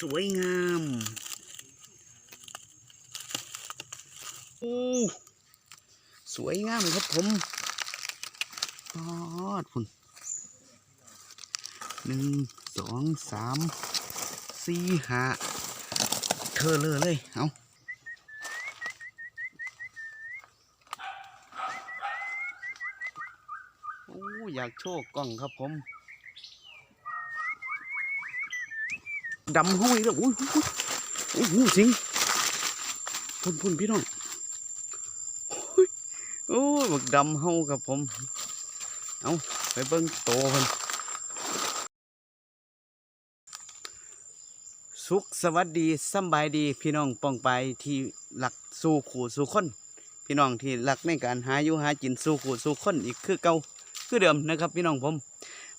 สวยงามโอ้สวยงามครับผมปอดพุ่นหนึ่งสองสามสี่ห้าเธอเลยเลย เอาโอ้อยากโชว์กล้องครับผม ดำห้อยแล้วอุ้ยอุ้ยอุ้ยสิงพุ่นพุ่นพี่น้องโอ้ยบักดำเฮาครับผม เอาไปเบิ้งโตเพิ่นสุขสวัสดีสบายดีพี่น้องปองไปที่หลักสู่ขู่สู่คน พี่น้องที่หลักในการหาอยู่หากินสู่ขู่สู่คนอีกคือเก่าคือเดิมนะครับ พี่น้องผม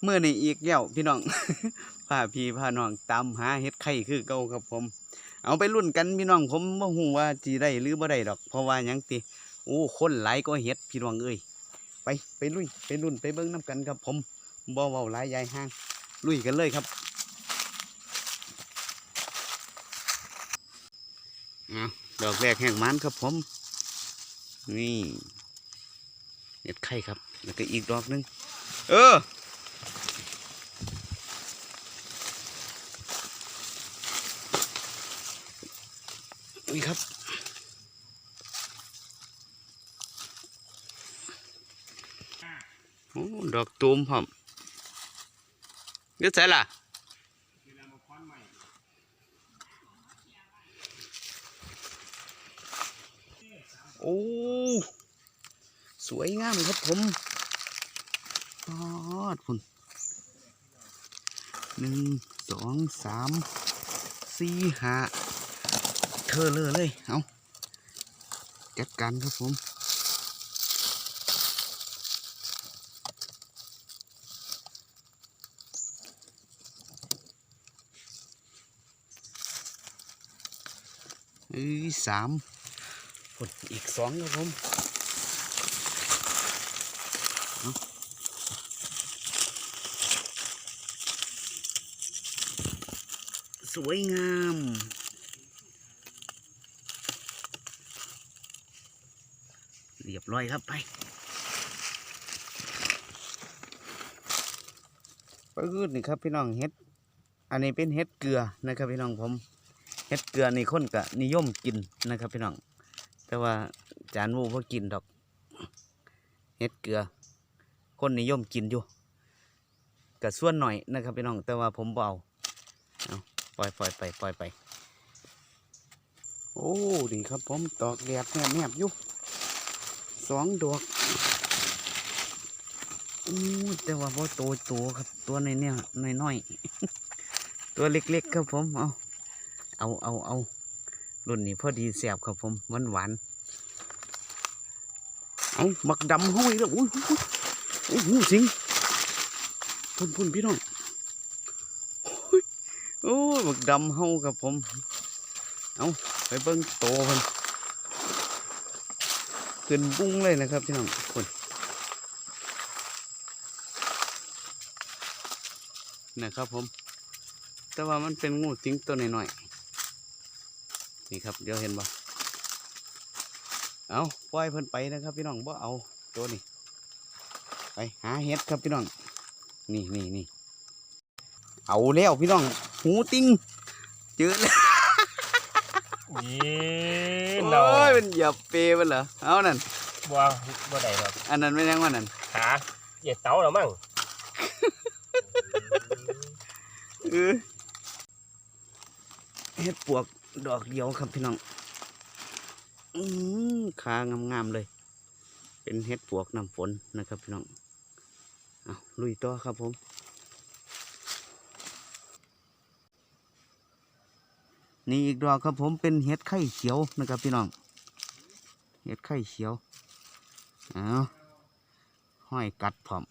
เมื่อนี้อีกแล้วพี่น้องพาพี่พาน้องตามหาเห็ดไข่คือเก่าครับผม เอาไปรุ่นกันพี่น้องผมบ่ฮู้ว่าจีได้หรือบ่ได้ดอก เพราะว่าหยังติโอ้คนหลายก็เห็ดพี่น้องเอ้ยไปไปลุยไปรุ่นไปเบิ่งน้กันครับผมบ่เว้าหลายยายห้างลุยกันเลยครับอาดอกแรกแห่งมันครับผม นี่เห็ดไข่ครับ แล้วก็อีกดอกหนึง เออ ครับ โอ้ดอกตูมพร้อมนี่ใส่ล่ะโอ้ สวยงามครับผมปอดพุ่นหนึ่งสองสามสี่ห้า อเลยเลยเอาจัดการครับผมอ้ยสามผลอีกสองครับผมสวยงาม เรียบร้อยครับไปปืดนี่ครับพี่น้องเฮ็ด อันนี้เป็นเฮ็ดเกลือนะครับพี่น้องผมเฮ็ดเกลือนี่คนก็นิยมกินนะครับพี่น้อง แต่ว่าจานหมูพอกินดอกเฮ็ดเกลือ คนนิยมกินอยู่ก็ส่วนหน่อยนะครับพี่น้อง แต่ว่าผมเบาเอาปล่อยปล่อยไปปล่อยไป โอ้ดีครับผมตอกแดดแนบแนบอยู่ สองดอกอู้แต่ว่าพอโตโตครับ ตัวในเนี่ยน้อยๆ ตัวเล็กๆ ครับผม เอาเอาเอาเอารุ่นนี้พอดีแสบครับผมหวานหวานเอาหมักดำห้อยแล้วอุ้ยอุ้ยอุ้ยหูสิงพุ่นพุ่นพี่น้องโอ้ยหมักดำเฮาครับผม เอาไปเบิ้งโตเพิ่น ขึ้นบุ้งเลยนะครับพี่น้องคนนะครับผม แต่ว่ามันเป็นงูสิงตัวน้อยๆนี่ครับ เดี๋ยวเห็นบ่เอาปล่อยเพิ่นไปนะครับ พี่น้องบ่เอาตัวนี้ไปหาเห็ดครับพี่น้อง นี่นี่นี่เอาแล้วพี่น้องหูติ้งเจอแล้วยีนโอ้เรา มันเหยียบเปรย์มันเหรอเอานั่นบัวบัวใดครับอันนั้นไม่ยังว่านั่นขาเหยียดเต้าแล้วมั้งเออเฮ็ดปวกดอกเดียวครับพี่น้องอืมขางามๆเลย เป็นเฮ็ดปวกน้ำฝนนะครับพี่น้องเอาลุยต่อครับผมนี่อีกดอกครับผมเป็นเฮ็ดไข่เขียวนะครับพี่น้อง เฮ็ดไข่เขียวเอาห้อยกัดพร้อม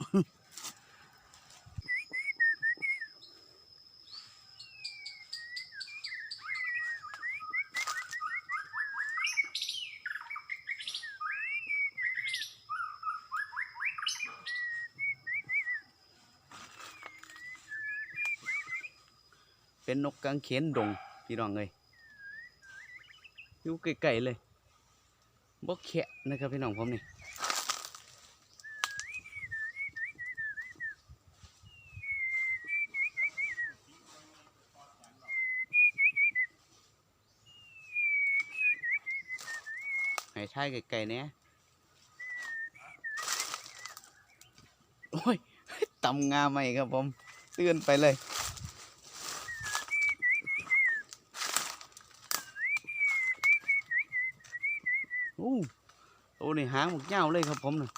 เป็นนกกางเขนดงพี่น้องเลยอยู่ใกลๆเลย บ่แคะนะครับพี่น้องผมนี่ให้ทายไกลๆเนี่ยโอ้ยตำงาใหม่ครับผมเตือนไปเลย โอ้โอ้ นี่หางหมกเจ้าเลยครับผมนะ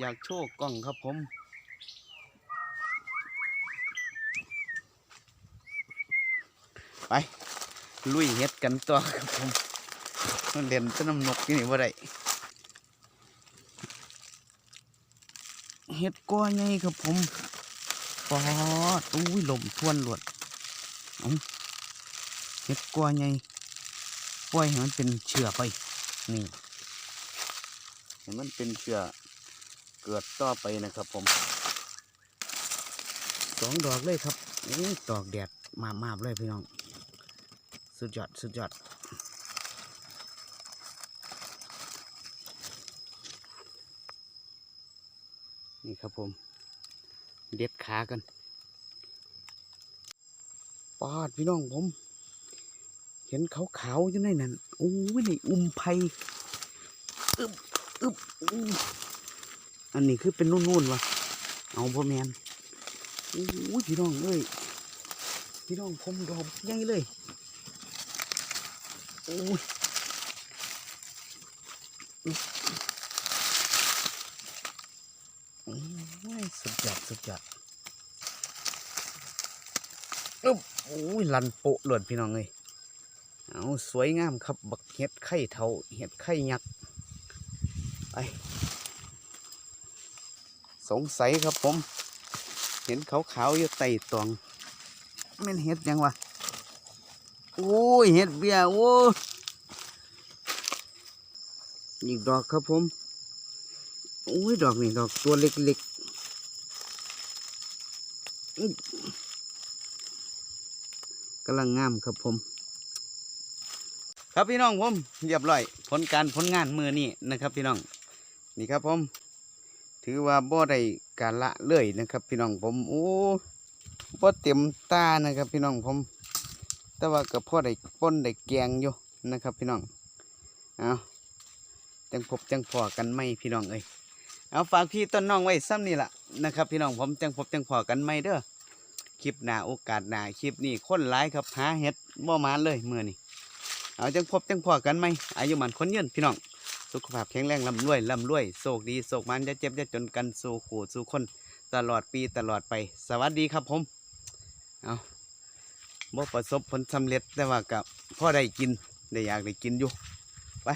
อยากโชว์กล้องครับผมไป ลุยเฮ็ดกันต่อครับผม มันเล่นแตะน้ำนกอยู่นี่บ่ได้เฮ็ดก้อใหญ่ครับผมปอดอุ้ยลมทวนหลวดเฮ็ดก้อใหญ่ปล่อยให้มันเป็นเชื้อไป นี่ให้มันเป็นเชื้อเกิดต่อไปนะครับผมสองดอกเลยครับดอกแดดมามาบเลยพี่น้อง สุดยอด สุดยอด ครับผม เด็ดขากันปาดพี่น้องผม เห็นขาวๆอยู่ในนั้นโอ้ยนี่อุ้มไผ่อึบอึบอู้อันนี้คือเป็นนุ่นๆวะเอาพ่อแมนโอ้ยพี่น้องเอ้ยพี่น้องผมดอกใหญ่เลยโอ้ยโอ้ยสุดยอดสุดยอด อึ๊บโอ้ยลันโปะหลวนพี่น้องเลยเอาสวยงามครับบักเห็ดไข่เทาเห็ดไข่ยักษ์ไปสงสัยครับผม เห็นขาวๆอยู่ใต้ตองแม่นเห็ดยังวะโอ้ยเห็ดเบียโอ้ยอีกดอกครับผมโอ้ยดอกนี่ดอกตัวเล็กๆอื้ กำลังงามครับผม ครับพี่น้องผมเรียบร้อย ผลการผลงานมือนี่นะครับ พี่น้องนี่ครับผม ถือว่าบ่ได้การละเลยนะครับ พี่น้องผมโอ้บ่เต็มตานะครับ พี่น้องผม แต่ว่าก็พอได้ป้นได้แกงอยู่นะครับ พี่น้องเอาจังพบจังพอกันไหมพี่น้องเอ้ยเอาฝากพี่ต้นน้องไว้ซ้ำนี่ละนะครับ พี่น้องผมจังพบจังพอกันไหมเด้อ คลิปหน้าโอกาสหน้าคลิปนี้คนหลายครับหาเห็ดบ่มาเลยเมื่อนี้เอาจังพบจังพอกันไหมอายุมันคนยืนพี่น้อง สุขภาพแข็งแรงลำรวยลำรวยโชคดีโชคมันจะเจ็บจะจนกันสู่ขู่สู่คน ตลอดปีตลอดไป สวัสดีครับผมเอาบ่ประสบผลสำเร็จแต่ว่ากับพ่อได้กินได้อยากได้กินอยู่ไป